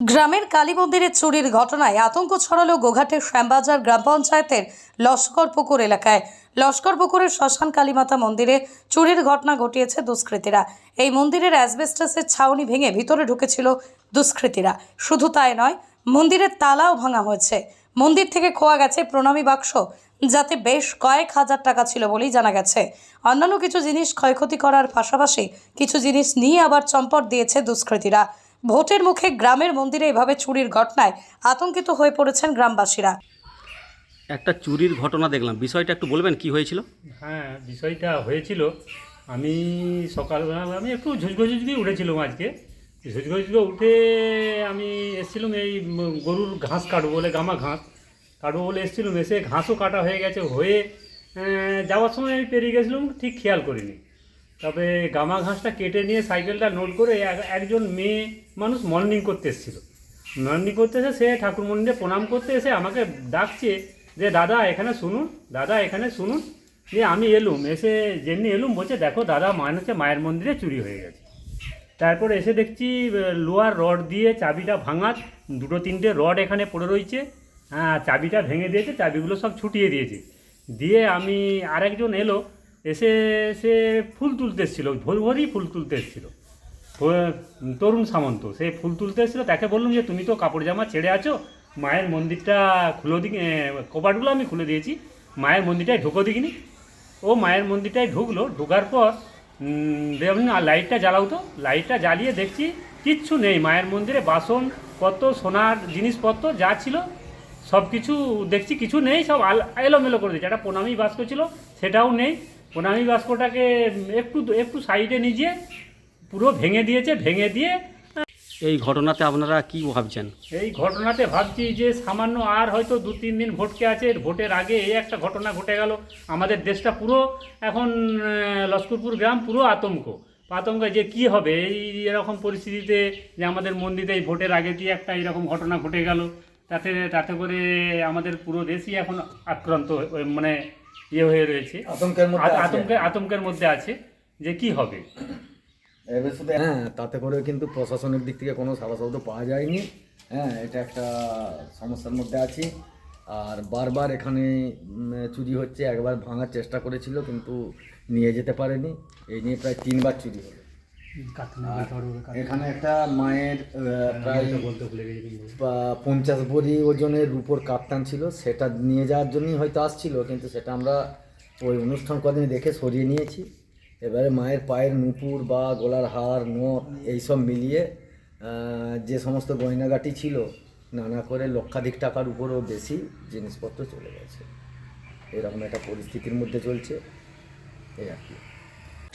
গ্রামের কালী মন্দিরের চুরির ঘটনায় আতঙ্ক ছড়ালো গোঘাটের শ্যামবাজার গ্রাম পঞ্চায়েতের লস্কর পুকুর এলাকায়। লস্কর পুকুরের শ্মশান কালীমাতা মন্দিরে চুরির ঘটনা ঘটিয়েছে দুষ্কৃতীরা। এই মন্দিরের অ্যাসবেস্টাসের ছাউনি ভেঙে ভিতরে ঢুকেছিল দুষ্কৃতীরা। শুধু তাই নয়, মন্দিরের তালাও ভাঙা হয়েছে। মন্দির থেকে খোয়া গেছে প্রণামী বাক্স, যাতে বেশ কয়েক হাজার টাকা ছিল বলেই জানা গেছে। অন্যান্য কিছু জিনিস ক্ষয়ক্ষতি করার পাশাপাশি কিছু জিনিস নিয়ে আবার চম্পট দিয়েছে দুষ্কৃতীরা। ভোটের মুখে গ্রামের মন্দিরে এভাবে চুরির ঘটনায় আতঙ্কিত হয়ে পড়েছেন গ্রামবাসীরা। একটা চুরির ঘটনা দেখলাম। বিষয়টা একটু বলবেন কি হয়েছিল? হ্যাঁ বিষয়টা হয়েছিল। আমি সকালবেলা আমি একটু ঝুঁঝঘুঝি দিয়ে উঠেছিলাম আজকে। ঝুঁঝঘুঝি উঠে আমি এসেছিলাম এই গরুর ঘাস কাটবো বলে গামা ঘাস কাটবো বলে এসেছিলাম। এসে ঘাসও কাটা হয়ে গেছে হয়ে যাওয়ার সময় আমি পেরিয়ে গেছিলাম ঠিক খেয়াল করিনি। তবে গামা ঘাসটা কেটে নিয়ে সাইকেলটা লোড করে এক- একজন মেয়ে মানুষ মর্নিং করতে এসেছিল। মর্নিং করতে এসে সে ঠাকুর মন্দিরে প্রণাম করতে এসে আমাকে ডাকছে যে, দাদা, এখানে শুনুন, দাদা, এখানে শুনুন। যে আমি এলুম, এসে যেমনি এলুম, বলছে, দেখো, দাদা মনে হচ্ছে মায়ের মন্দিরে চুরি হয়ে গেছে। তারপর এসে দেখছি লোহার রড দিয়ে চাবিটা ভাঙা দুটো তিনটে রড এখানে পড়ে রয়েছে। হ্যাঁ চাবিটা ভেঙে দিয়েছে, চাবিগুলো সব ছুটিয়ে দিয়েছে। দিয়ে আমি আরেকজন এলো এসে, সে ফুল তুলতে এসেছিল ভোর ভোরই ফুল তুলতে এসেছিল। তরুণ সামন্ত, সে ফুল তুলতে এসেছিল, তাকে বললাম যে, তুমি তো কাপড় জামা ছেড়ে আছো, মায়ের মন্দিরটা খুলে দিক কপাটগুলো আমি খুলে দিয়েছি, মায়ের মন্দিরটায় ঢুকো দিকিনি ও মায়ের মন্দিরটায় ঢুকলো, ঢোকার পর দেখুন আর লাইটটা জ্বালাও তো। লাইটটা জ্বালিয়ে দেখছি, কিচ্ছু নেই, মায়ের মন্দিরে বাসন কত সোনার জিনিসপত্র যা ছিল সব কিছু দেখছি, কিছু নেই, সব আল, এলোমেলো করে দিয়েছে। একটা প্রণামী বাস্ক ছিল, সেটাও নেই। প্রণামী বাস্কটাকে একটু একটু সাইডে নিয়ে পুরো ভেঙে দিয়েছে ভেঙে দিয়ে এই ঘটনাতে আপনারা কি ভাবছেন? এই ঘটনাতে ভাবছি যে সামান্য আর হয়তো দু তিন দিন ভোটকে আছে ভোটের আগে এই একটা ঘটনা ঘটে গেল। আমাদের দেশটা পুরো এখন লস্করপুর গ্রাম পুরো আতঙ্ক। আতঙ্ক যে কি হবে এই এরকম পরিস্থিতিতে যে আমাদের মন্দিরে এই ভোটের আগে দিয়ে একটা এরকম ঘটনা ঘটে গেল তাতে তাতে করে আমাদের পুরো দেশই এখন আক্রান্ত মানে ইয়ে হয়ে রয়েছে। আতঙ্কের মধ্যে। আতঙ্কের আতঙ্কের মধ্যে আছে যে কি হবে। এবার শুধু হ্যাঁ তাতে করে কিন্তু প্রশাসনের দিক থেকে কোনো সারা শব্দ পাওয়া যায়নি। হ্যাঁ এটা একটা সমস্যার মধ্যে আছে। আর বারবার এখানে চুরি হচ্ছে একবার ভাঙার চেষ্টা করেছিল কিন্তু নিয়ে যেতে পারেনি। এই নিয়ে প্রায় তিনবার চুরি হলো। এখানে একটা মায়ের আহ, প্রায় বা- পঞ্চাশ বড়ি ওজনের রূপোর কাপ্তান ছিল সেটা নিয়ে যাওয়ার জন্যই হয়তো আসছিল কিন্তু সেটা আমরা ওই অনুষ্ঠান কদিন দেখে সরিয়ে নিয়েছি। এবারে মায়ের পায়ের নুপুর বা গলার হার নথ এইসব মিলিয়ে যে সমস্ত গয়নাগাটি ছিল নানা করে লক্ষাধিক টাকার উপরও বেশি জিনিসপত্র চলে গেছে। এরকম একটা পরিস্থিতির মধ্যে চলছে। এই আর কি।